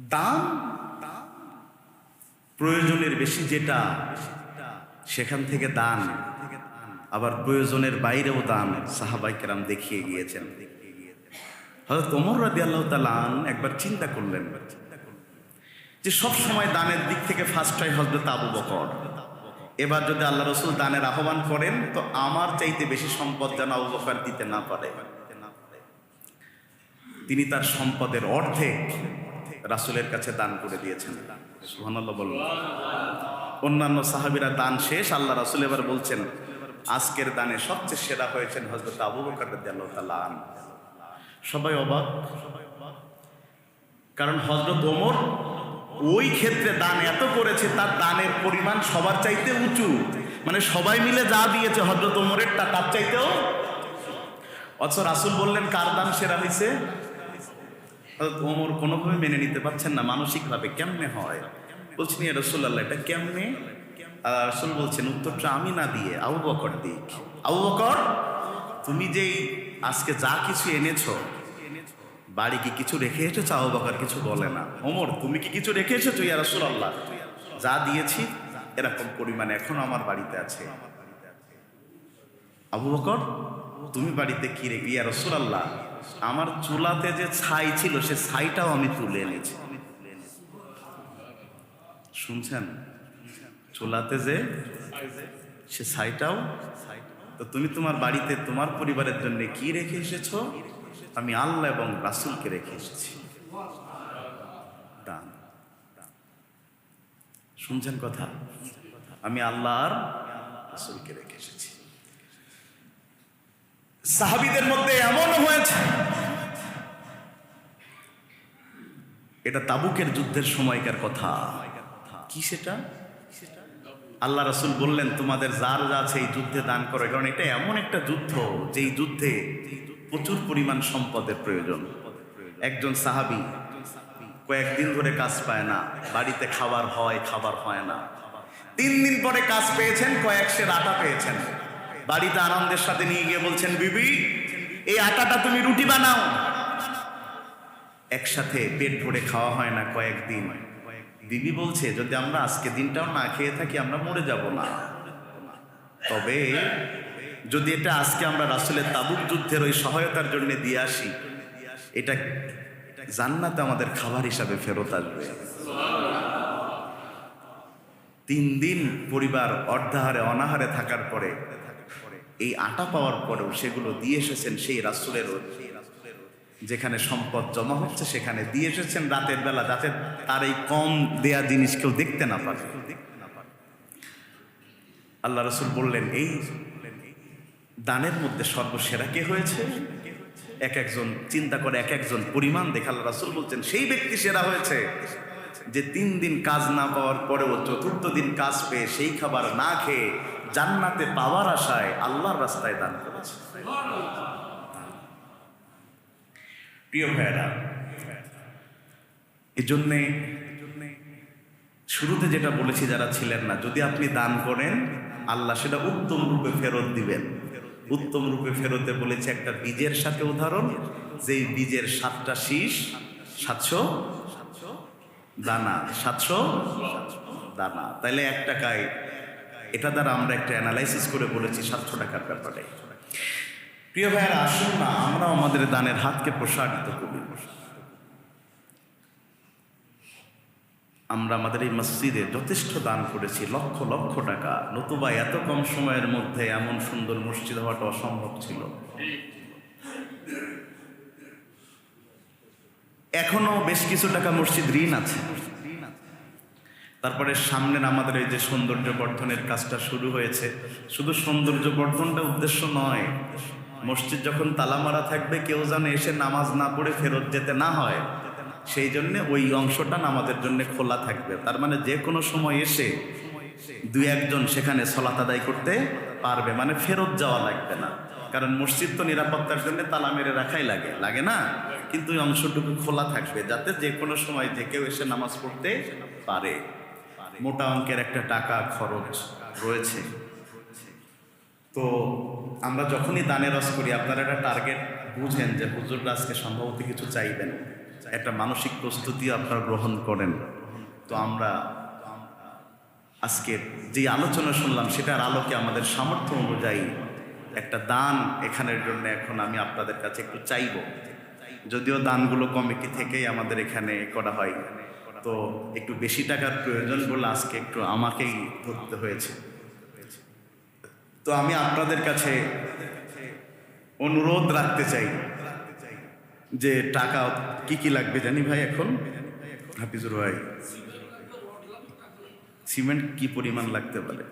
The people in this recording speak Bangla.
দান প্রয়োজনের বেশি যেটা সেখান থেকে দান। আবার প্রয়োজনের বাইরেও দান। সাহাবাই কেরাম দেখিয়ে গিয়েছেন। হয়তো তোমর রাদি আল্লাহ তালান একবার চিন্তা করলেন যে সব সময় দানের দিক থেকে ফার্স্ট হয় হজরত আবু বকর। এবার যদি আল্লাহ রসুল দানের আহ্বান করেন, তো আমার চাইতে বেশি সম্পদ যেন আবু বকর দিতে না পারে। তিনি তার সম্পদের অর্ধেক রাসুলের কাছে দান করে দিয়েছেন। অন্যান্য সাহাবিরা দান শেষ, আল্লাহ রাসুল এবার বলছেন, আজকের দানে সবচেয়ে সেরা হয়েছেন হজরত আবু বকর রাদিয়াল্লাহু সবাই অবাক। কারণ হজরত ওমর ওই ক্ষেত্রে দান এত করেছে, তার দানের পরিমাণ সবার চাইতে উঁচু। মানে সবাই মিলে যা দিয়েছে হজরত ওমরেরটা, তার চাইতেও। অথচ রাসুল বললেন, কার দান সেরা হয়েছে ওমর কোনোভাবে মেনে নিতে পারছেন না, মানসিকভাবে কেমনে হয়? বলছেন, ইয়া রসুল্লাহ এটা কেমনে? রসুল বলছেন, উত্তরটা আমি না দিয়ে, আবু বকর দিক। আবু বকর, তুমি যেই আজকে যা কিছু এনেছো, বাড়ি কি কিছু রেখে এসেছ? আবু বকর কিছু বলে না। ওমর, তুমি কি কিছু রেখে এসেছ, ইয়া রসুল্লাহ যা দিয়েছি, এরকম পরিমাণে এখনও আমার বাড়িতে আছে। আবু বকর তুমি বাড়িতে কি রেখে ইয়া রসুলাল্লাহ, আমার চুলাতে যে ছাই ছিল, সে ছাইটাও আমি তুলে এনেছি। শুনছেন? চুলাতে যে সে ছাইটাও, তো তুমি তোমার বাড়িতে তোমার পরিবারের জন্য কি রেখে এসেছ? আমি আল্লাহ এবং রাসুলকে রেখে এসেছি। শুনছেন কথা? আমি আল্লাহ আর রাসুলকে রেখে এসেছি। সাহাবিদের মধ্যে এমন হয়েছে। এটা তাবুকের যুদ্ধের সময়কার কথা। কি সেটা? আল্লাহ রসুল বললেন, তোমাদের যার যা আছে এই যুদ্ধে দান করো। কারণ এটা এমন একটা যুদ্ধ, যেই যুদ্ধে প্রচুর পরিমাণ সম্পদের প্রয়োজন। একজন সাহাবি কয়েকদিন ধরে কাজ পায় না, বাড়িতে খাবার হয় খাবার হয় না। তিন দিন পরে কাজ পেয়েছেন, কয়েক সের আটা পেয়েছেন। বাড়িতে আনন্দের সাথে নিয়ে গিয়ে বলছেন, বিবি, এই আটাটা তুমি রুটি বানাও। একসাথে পেট ভরে খাওয়া হয় না কয়েকদিন। বিবি বলছে, যদি আমরা আজকে দিনটাও না খেয়ে থাকি, আমরা মরে যাব না। তবে যদি এটা আজকে আমরা রাসুলের তাবুক যুদ্ধের ওই সহায়তার জন্য দিয়ে আসি, এটা জান্নাতে আমাদের খাবার হিসাবে ফেরত আসবে। তিন দিন পরিবার অর্ধাহারে, অনাহারে থাকার পরে এই আটা পাওয়ার পরেও সেগুলো দিয়ে এসেছেন সেই রাসুলের যেখানে সম্পদ জমা হচ্ছে, সেখানে দিয়ে এসেছেন রাতের বেলা, যাতে তার এই কম দেয়া জিনিস কেউ দেখতে না পারে। আল্লাহ রসুল বললেন, এই দানের মধ্যে সর্বসেরা কে হয়েছে? এক একজন চিন্তা করে, এক একজন পরিমাণ দেখে আল্লাহ রাসুল বলছেন, সেই ব্যক্তি সেরা হয়েছে যে তিন দিন কাজ না পাওয়ার পরেও চতুর্থ দিন কাজ পেয়ে সেই খাবার না খেয়ে জান্নাতে পাওয়ার আশায় আল্লাহর রাস্তায় দান করেছে। প্রিয় ভাইয়েরা এই জন্যে শুরুতে যেটা বলেছি, যারা ছিলেন না, যদি আপনি দান করেন, আল্লাহ সেটা উত্তম রূপে ফেরত দিবেন। উত্তম রূপে ফেরতে বলেছে একটা বীজের সাথে উদাহরণ, যেই বীজের সাতটা শীষ, সাতশো দানা সাতশো দানা। তাইলে এক টাকায় এটা দ্বারা আমরা একটা অ্যানালাইসিস করে বলেছি সাতশো টাকার ব্যাপারে। প্রিয় ভাইয়েরা, আসুন না আমরা আমাদের দানের হাতকে প্রসারিত করি। আমরা আমাদের এই মসজিদে যথেষ্ট দান করেছি, লক্ষ লক্ষ টাকা। নতুবা এত কম সময়ের মধ্যে এমন সুন্দর মসজিদ হওয়াটা অসম্ভব ছিল। এখনও বেশ কিছু টাকা মসজিদ ঋণ আছে। তারপরে সামনের আমাদের এই যে সৌন্দর্য বর্ধনের কাজটা শুরু হয়েছে। শুধু সৌন্দর্য বর্ধনটা উদ্দেশ্য নয়, মসজিদ যখন তালা মারা থাকবে, কেউ যেন এসে নামাজ না পড়ে ফেরত যেতে না হয়, সেই জন্য ওই অংশটা আমাদের জন্য খোলা থাকবে। তার মানে যে কোনো সময় এসে দুই একজন সেখানে সলাত আদায় করতে পারবে মানে ফেরত যাওয়া লাগবে না। কারণ মসজিদ তো নিরাপত্তার জন্য তালা মেরে রাখাই লাগে লাগে না? কিন্তু ওই অংশটুকু খোলা থাকবে যাতে যে কোনো সময় যে কেউ এসে নামাজ পড়তে পারে। মোটা অঙ্কের একটা টাকা খরচ রয়েছে। তো আমরা যখনই দানে রস করি, আপনারা একটা টার্গেট বুঝেন যে হুজুররা আজকে সম্ভবত কিছু চাইবেন। একটা মানসিক প্রস্তুতি আপনারা গ্রহণ করেন। তো আমরা আজকের যে আলোচনা শুনলাম, সেটার আলোকে আমাদের সামর্থ্য অনুযায়ী একটা দান এখানের জন্য এখন আমি আপনাদের কাছে একটু চাইব। যদিও দানগুলো কমিটি থেকেই আমাদের এখানে করা হয়। তো একটু বেশি টাকার প্রয়োজন বলে আজকে একটু আমাকেই ধরতে হয়েছে। তো আমি আপনাদের কাছে অনুরোধ রাখতে চাই যে টাকা কি কি লাগবে জানি ভাই এখন? হাফিজুর ভাই, সিমেন্ট কি পরিমাণ লাগতে পারে?